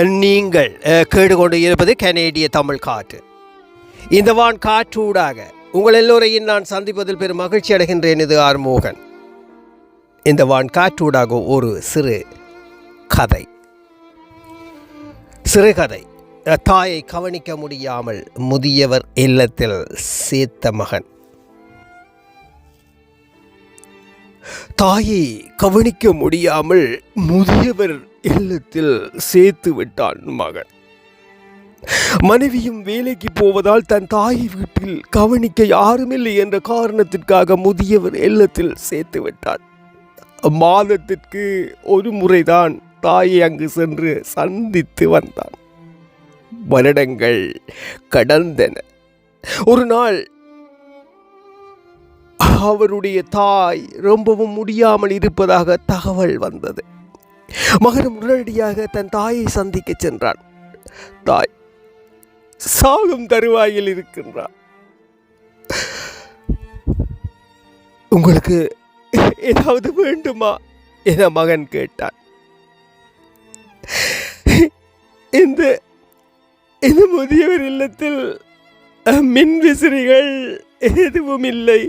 நீங்கள் கேடு கொண்டு இருப்பது கனேடிய தமிழ் காற்று. இந்த வான் காற்றூடாக உங்கள் எல்லோரையும் நான் சந்திப்பதில் பெரும் மகிழ்ச்சி அடைகின்றேன் இது ஆர்மோகன் இந்த வான் காற்றூடாக ஒரு சிறு கதை. சிறுகதை தாயை கவனிக்க முடியாமல் முதியவர் இல்லத்தில் சேர்த்த மகன். தாயை கவனிக்க முடியாமல் முதியவர் இல்லத்தில் சேர்த்து விட்டான் மகன். மனைவியும் வேலைக்கு போவதால் தன் தாய் வீட்டில் கவனிக்க யாருமில்லை என்ற காரணத்திற்காக முதியவர் இல்லத்தில் சேர்த்து விட்டார் மாதத்திற்கு ஒரு முறைதான் தாயை அங்கு சென்று சந்தித்து வந்தான். வருடங்கள் கடந்தன. ஒரு நாள் அவருடைய தாய் ரொம்பவும் முடியாமல் இருப்பதாக தகவல் வந்தது. மகன் உடனடியாக தன் தாயை சந்திக்க சென்றான். தாய் சாகும் தருவாயில் இருக்கின்றார் உங்களுக்கு ஏதாவது வேண்டுமா? என மகன் கேட்டான். இந்த இந்த முதியவர் இல்லத்தில் மின் விசிறிகள் எதுவும் இல்லை.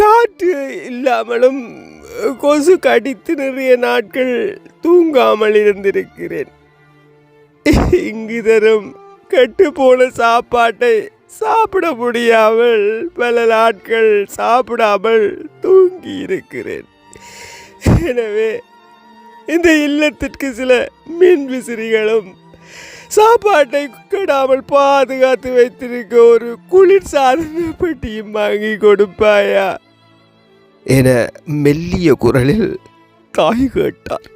காற்று இல்லாமலும் கொசு கடித்து நிறைய நாட்கள் தூங்காமல் இருந்திருக்கிறேன். இங்கு தரும் கெட்டுப்போன சாப்பாட்டை சாப்பிட முடியாமல் பல நாட்கள் சாப்பிடாமல் தூங்கி இருக்கிறேன் எனவே இந்த இல்லத்திற்கு சில மின் விசிறிகளும் சாப்பாட்டை கெடாமல் பாதுகாத்து வைத்திருக்க ஒரு குளிர் சாதன பெட்டியும் வாங்கி கொடுப்பாயா? என மெல்லிய குரலில் தாய் கேட்டார்.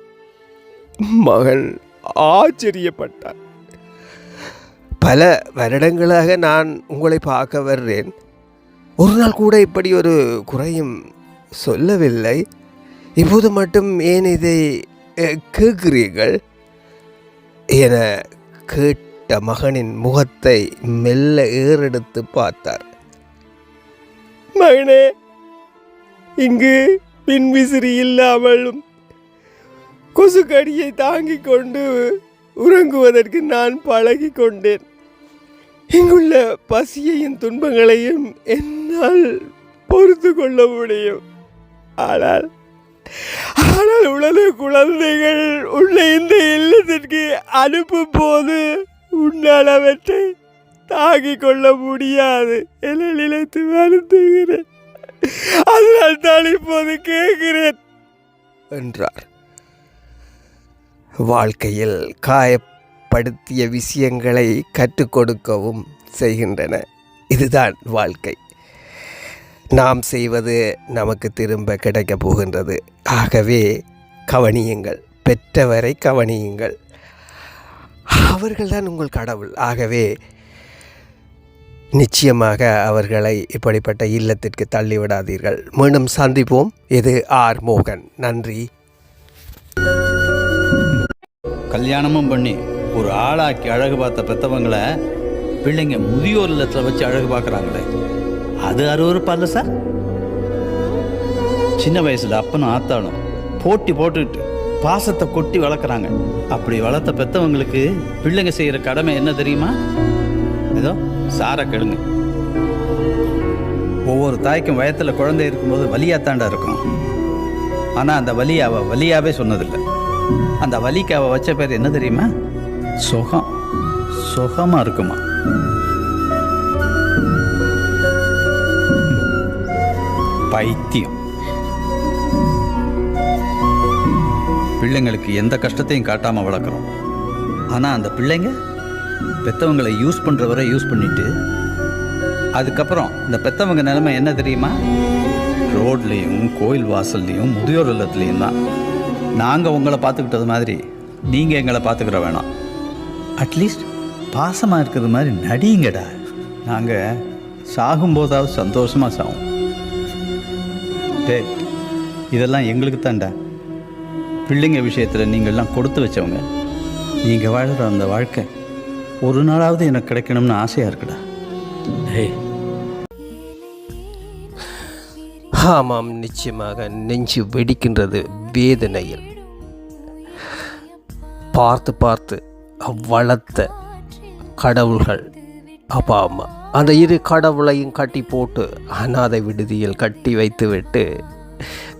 மகன் ஆச்சரியப்பட்டார். பல வருடங்களாக நான் உங்களை பார்க்க வர்றேன். ஒரு நாள் கூட இப்படி ஒரு குறையும் சொல்லவில்லை. இப்போது மட்டும் ஏன் இதை கேட்கிறீர்கள்? என கேட்ட மகனின் முகத்தை மெல்ல ஏறெடுத்து பார்த்தார். மகனே இங்கு மின்விசிறி இல்லாமலும் கொசுக்கடியை தாங்கிக் கொண்டு உறங்குவதற்கு நான் பழகி கொண்டேன் இங்குள்ள பசியையும் துன்பங்களையும் என்னால் பொறுத்து கொள்ள முடியும். ஆனால் ஆனால் உலக குழந்தைகள் உன்னை இந்த இல்லத்திற்கு அனுப்பும் போது உன்னால் அவற்றை தாங்கிக் கொள்ள முடியாது என நினைத்து வருந்துகிறேன். அதனால் தான் இப்போது கேட்கிறேன். என்றார். வாழ்க்கையில் காயப்படுத்திய விஷயங்களை கற்றுக் கொடுக்கவும் செய்கின்றன. இதுதான் வாழ்க்கை. நாம் செய்வது நமக்கு திரும்ப கிடைக்கப் போகின்றது. ஆகவே கவனியுங்கள். பெற்றவரை கவனியுங்கள். அவர்கள்தான் உங்கள் கடவுள். ஆகவே நிச்சயமாக அவர்களை இப்படிப்பட்ட இல்லத்திற்கு தள்ளிவிடாதீர்கள். மீண்டும் சந்திப்போம். இது ஆர் மோகன். நன்றி. கல்யாணமும் பண்ணி ஒரு ஆளாக்கி அழகு பார்த்த பெத்தவங்கள பிள்ளைங்க முதியோர் இல்லத்தில் வச்சு அழகு பார்க்குறாங்களே. அது அருவறுப்பா இல்லை சார்? சின்ன வயசுல அப்பனும் ஆத்தாலும் போட்டி போட்டுக்கிட்டு பாசத்தை கொட்டி வளர்க்குறாங்க. அப்படி வளர்த்த பெத்தவங்களுக்கு பிள்ளைங்க செய்கிற கடமை என்ன தெரியுமா? ஏதோ சாரை கெடுங்க. ஒவ்வொரு தாய்க்கும் வயத்தில் குழந்தை இருக்கும்போது வலியாத்தாண்டா இருக்கும். ஆனால் அந்த வலி அவள் வலியாவே சொன்னதில்லை. அந்த வலிக்கு அவ வச்ச பேர் என்ன தெரியுமா? சுகம். சுகமா இருக்குமா? பைத்தியம். பிள்ளைங்களுக்கு எந்த கஷ்டத்தையும் காட்டாமல் வளர்க்குறோம். ஆனா அந்த பிள்ளைங்க பெத்தவங்களை யூஸ் பண்ணுற வரை யூஸ் பண்ணிட்டு அதுக்கப்புறம் இந்த பெத்தவங்க நிலைமை என்ன தெரியுமா? ரோட்லேயும் கோயில் வாசல்லையும் முதியோர் இல்லத்துலேயும் தான். நாங்கள் உங்களை பார்த்துக்கிட்டது மாதிரி நீங்கள் எங்களை பார்த்துக்கிற வேணாம். அட்லீஸ்ட் பாசமாக இருக்கிறது மாதிரி நடிங்கடா. நாங்கள் சாகும்போதாவது சந்தோஷமாக சாகும் டே இதெல்லாம் எங்களுக்கு தான்டா. பிள்ளைங்க விஷயத்தில் நீங்கள்லாம் கொடுத்து வச்சவங்க. நீங்கள் வாழ்கிற அந்த வாழ்க்கை. ஒரு நாளாவது எனக்கு கிடைக்கணும்னு ஆசையாக இருக்குடா. டேய் ஆமாம் நிச்சயமாக நெஞ்சு வெடிக்கின்றது வேதனையில். பார்த்து பார்த்து வளர்த்த கடவுள்கள் அப்பா அம்மா அந்த இரு கடவுளையும் கட்டி போட்டு அனாதை விடுதியில் கட்டி வைத்துவிட்டு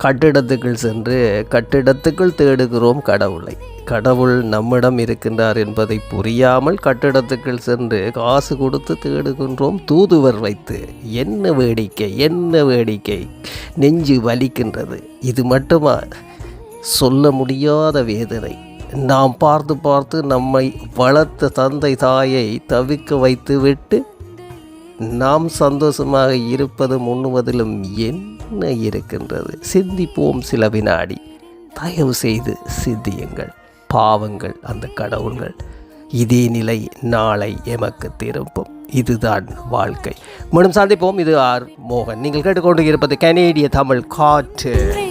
கட்டிடத்துக்குள் சென்று கட்டிடத்துக்குள் தேடுகிறோம் கடவுளை. கடவுள் நம்மிடம் இருக்கின்றார் என்பதை புரியாமல் கட்டிடத்துக்குள் சென்று காசு கொடுத்து தேடுகின்றோம் தூதுவர் வைத்து. என்ன வேடிக்கை என்ன வேடிக்கை? நெஞ்சு வலிக்கின்றது. இது மட்டுமா? சொல்ல முடியாத வேதனை. நாம் பார்த்து பார்த்து நம்மை வளர்த்த தந்தை தாயை தவிக்க வைத்துவிட்டு நாம் சந்தோஷமாக இருப்பதும் உண்ணுவதிலும் என்ன இருக்கின்றது? சிந்திப்போம் சில வினாடி. தயவு செய்து சிந்தியுங்கள். பாவங்கள் அந்த கடவுள்கள். இதே நிலை நாளை எமக்கு திரும்பும். இதுதான் வாழ்க்கை. மீண்டும் சந்திப்போம். இது ஆர் மோகன். நீங்கள் கேட்டுக்கொண்டு இருப்பது கனேடிய தமிழ் காற்று.